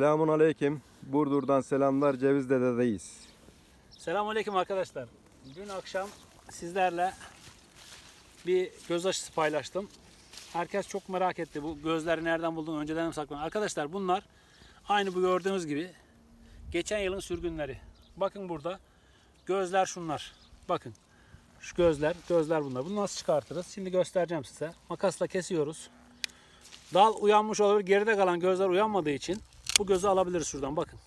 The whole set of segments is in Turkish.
Selamun Aleyküm. Burdur'dan selamlar. Cevizdede'deyiz. Selamünaleyküm arkadaşlar. Dün akşam sizlerle bir göz aşısı paylaştım. Herkes çok merak etti. Bu gözleri nereden buldun? Önceden mi sakladın? Arkadaşlar bunlar aynı bu gördüğünüz gibi geçen yılın sürgünleri. Bakın burada gözler şunlar. Bakın şu gözler, gözler bunlar. Bunu nasıl çıkartırız? Şimdi göstereceğim size. Makasla kesiyoruz. Dal uyanmış olabilir. Geride kalan gözler uyanmadığı için bu gözü alabiliriz şuradan. Bakın.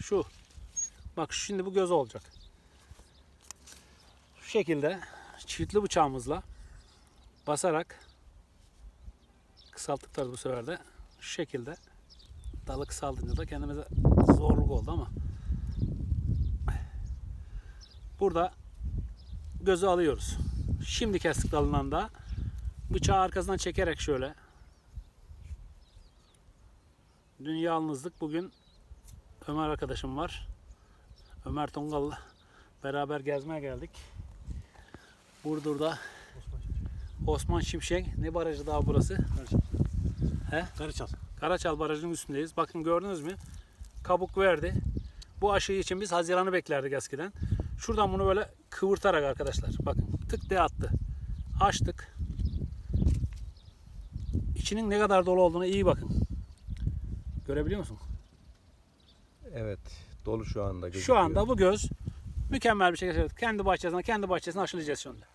Şu. Bak şimdi bu göz olacak. Şu şekilde çiftli bıçağımızla basarak kısalttık tabii bu sefer de. Şu şekilde dalı kısaltınca da kendimize zorluk oldu ama burada gözü alıyoruz. Şimdi kestik dalından da bıçağı arkasından çekerek şöyle Dün yalnızlık bugün Ömer arkadaşım var. Ömer Tongal'la beraber gezmeye geldik. Burdur'da Osman Şimşek ne barajı daha burası? He? Karaçal. Karaçal Barajı'nın üstündeyiz. Bakın gördünüz mü? Kabuk verdi. Bu aşı için biz Haziran'ı beklerdik eskiden. Şuradan bunu böyle kıvırtarak arkadaşlar. Bakın tık diye attı. Açtık. İçinin ne kadar dolu olduğunu iyi bakın. Görebiliyor musun? Evet. Dolu şu anda. Şu gözüküyor. anda bu göz mükemmel bir şekilde kendi bahçesine kendi bahçesine aşılayacağız şimdi.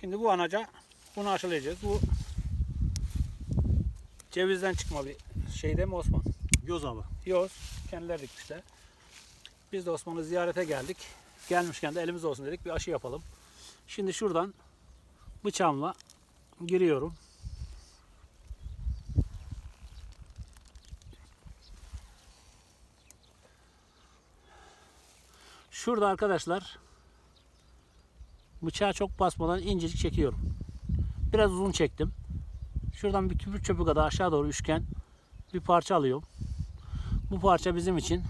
Şimdi bu anaca bunu aşılayacağız. Bu cevizden çıkma bir şey değil mi Osman? Yoz abi. Yoz. Kendileri dikmişler. Biz de Osman'ı ziyarete geldik. Gelmişken de elimiz olsun dedik bir aşı yapalım. Şimdi şuradan bıçağımla giriyorum. Şurada arkadaşlar bıçağı çok basmadan incecik çekiyorum. Biraz uzun çektim. Şuradan bir küpür çöpü kadar aşağı doğru üçgen bir parça alıyorum. Bu parça bizim için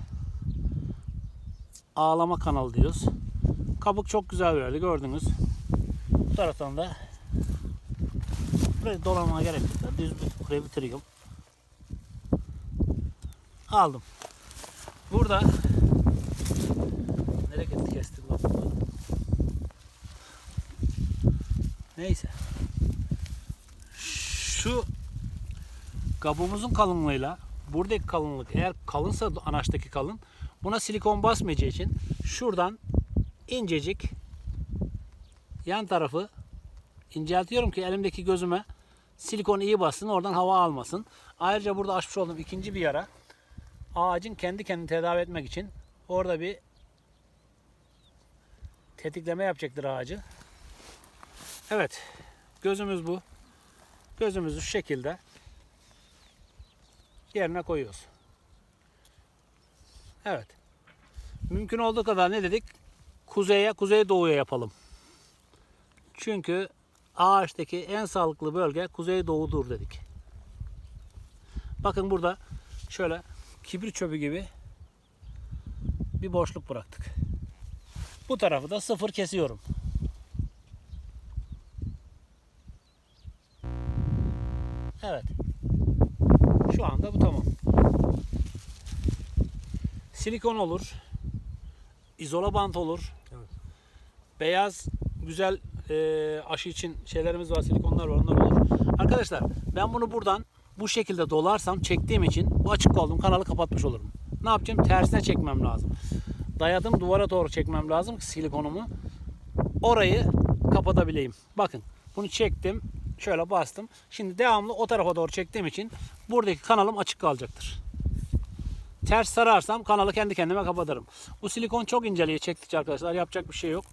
ağlama kanalı diyoruz. Kabuk çok güzel verdi gördünüz. Bu taraftan da buraya dolanmaya gerek yok. Düz bir buraya bitiriyorum. Aldım. Burada gitti kestim bak. Neyse. Şu kabuğumuzun kalınlığıyla buradaki kalınlık eğer kalınsa anaçtaki kalın buna silikon basmayacağı için şuradan incecik yan tarafı inceltiyorum ki elimdeki gözüme silikon iyi bassın oradan hava almasın. Ayrıca burada açmış olduğum ikinci bir yara ağacın kendi kendini tedavi etmek için orada bir tetikleme yapacaktır ağacı. Evet gözümüz bu. Gözümüzü şu şekilde yerine koyuyoruz. Evet. Mümkün olduğu kadar ne dedik? Kuzeye, kuzey doğuya yapalım. Çünkü ağaçtaki en sağlıklı bölge kuzey doğudur dedik. Bakın burada şöyle kibrit çöpü gibi bir boşluk bıraktık. Bu tarafı da sıfır kesiyorum. Evet. Şu anda bu tamam. Silikon olur. izola bant olur. Evet. Beyaz güzel e, aşı için şeylerimiz var, silikonlar var, onlar olur. Arkadaşlar ben bunu buradan bu şekilde dolarsam çektiğim için bu açık oldum kanalı kapatmış olurum. Ne yapacağım? Tersine çekmem lazım. Dayadım duvara doğru çekmem lazım silikonumu. Orayı kapatabileyim. Bakın bunu çektim. Şöyle bastım. Şimdi devamlı o tarafa doğru çektiğim için buradaki kanalım açık kalacaktır. Ters sararsam kanalı kendi kendime kapatırım. Bu silikon çok inceliğe çektikçe arkadaşlar yapacak bir şey yok.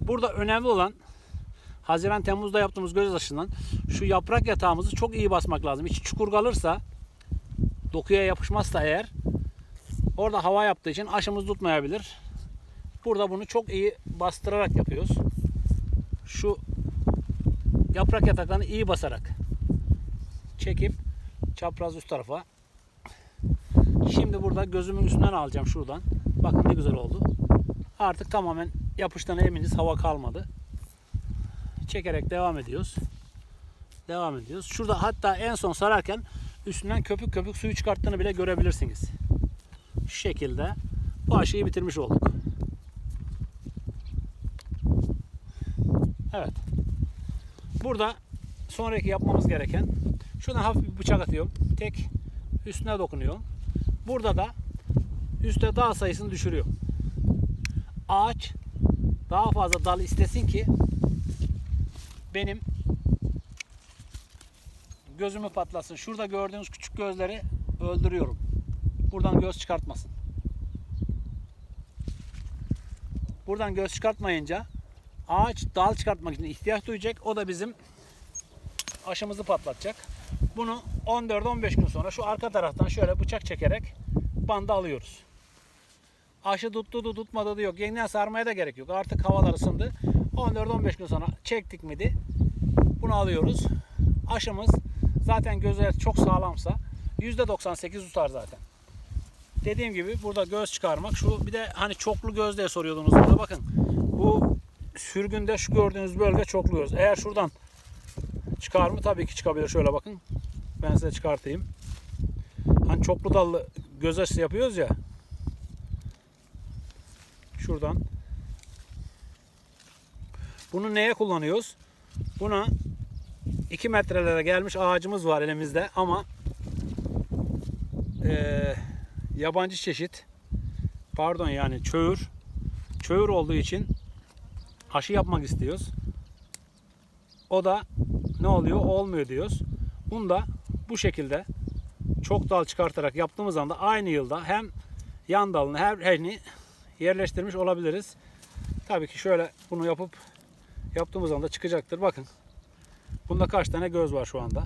Burada önemli olan Haziran Temmuz'da yaptığımız göz aşısından şu yaprak yatağımızı çok iyi basmak lazım. İçi çukur kalırsa dokuya yapışmazsa eğer orada hava yaptığı için aşımız tutmayabilir. Burada bunu çok iyi bastırarak yapıyoruz. Şu yaprak yataklarını iyi basarak çekip çapraz üst tarafa Şimdi burada gözümün üstünden alacağım şuradan. Bakın ne güzel oldu. Artık tamamen yapıştan eminiz. Hava kalmadı. Çekerek devam ediyoruz. Devam ediyoruz. Şurada hatta en son sararken üstünden köpük köpük suyu çıkarttığını bile görebilirsiniz. Şekilde bu aşıyı bitirmiş olduk. Evet. Burada sonraki yapmamız gereken şuradan hafif bir bıçak atıyorum. Tek üstüne dokunuyorum. Burada da üstte dal sayısını düşürüyorum. Ağaç daha fazla dal istesin ki benim gözümü patlasın. Şurada gördüğünüz küçük gözleri öldürüyorum. Buradan göz çıkartmasın. Buradan göz çıkartmayınca ağaç dal çıkartmak için ihtiyaç duyacak. O da bizim aşımızı patlatacak. Bunu 14-15 gün sonra şu arka taraftan şöyle bıçak çekerek banda alıyoruz. Aşı tuttu da tutmadı da yok. Yeniden sarmaya da gerek yok. Artık havalar ısındı. 14-15 gün sonra çektik miydi bunu alıyoruz. Aşımız zaten gözler çok sağlamsa %98 tutar zaten. Dediğim gibi burada göz çıkarmak şu bir de hani çoklu göz diye soruyordunuz burada bakın. Bu sürgünde şu gördüğünüz bölge çoklu göz. Eğer şuradan çıkar mı? Tabii ki çıkabilir. Şöyle bakın. Ben size çıkartayım. Hani çoklu dallı göz aşısı yapıyoruz ya. Şuradan. Bunu neye kullanıyoruz? Buna 2 metrelere gelmiş ağacımız var elimizde ama eee, yabancı çeşit pardon yani çöğür çöğür olduğu için aşı yapmak istiyoruz. O da ne oluyor? Olmuyor diyoruz. Bunu da bu şekilde çok dal çıkartarak yaptığımız anda aynı yılda hem yan dalını her herini yerleştirmiş olabiliriz. Tabii ki şöyle bunu yapıp yaptığımız anda çıkacaktır. Bakın. Bunda kaç tane göz var şu anda?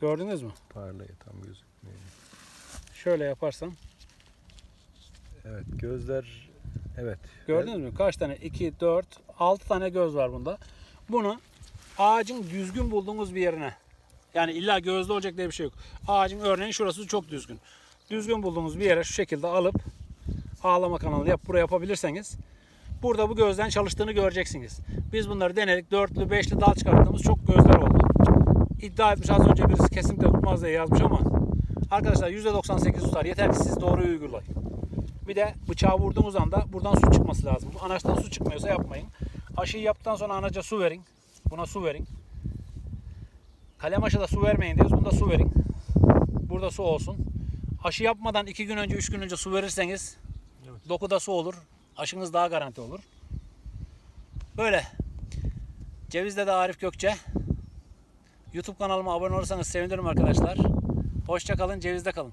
Gördünüz mü? Parlıyor tam gözükmüyor. Şöyle yaparsam. Evet gözler evet. Gördünüz mü? Kaç tane? 2, 4, 6 tane göz var bunda. Bunu ağacın düzgün bulduğunuz bir yerine yani illa gözlü olacak diye bir şey yok. Ağacın örneğin şurası çok düzgün. Düzgün bulduğunuz bir yere şu şekilde alıp ağlama kanalı yap buraya yapabilirseniz burada bu gözden çalıştığını göreceksiniz. Biz bunları denedik. Dörtlü, beşli dal çıkarttığımız çok gözler oldu. İddia etmiş az önce birisi kesinlikle tutmaz diye yazmış ama arkadaşlar %98 tutar. Yeter ki siz doğruyu uygulayın. Bir de bıçağı vurduğumuz anda buradan su çıkması lazım. Bu anaçtan su çıkmıyorsa yapmayın. Aşıyı yaptıktan sonra anaca su verin. Buna su verin. Kalem aşıda su vermeyin diyoruz. Bunda su verin. Burada su olsun. Aşı yapmadan 2 gün önce 3 gün önce su verirseniz dokuda su olur. Aşınız daha garanti olur. Böyle. Cevizde de Arif Gökçe. YouTube kanalıma abone olursanız sevinirim arkadaşlar. Hoşça kalın, cevizde kalın.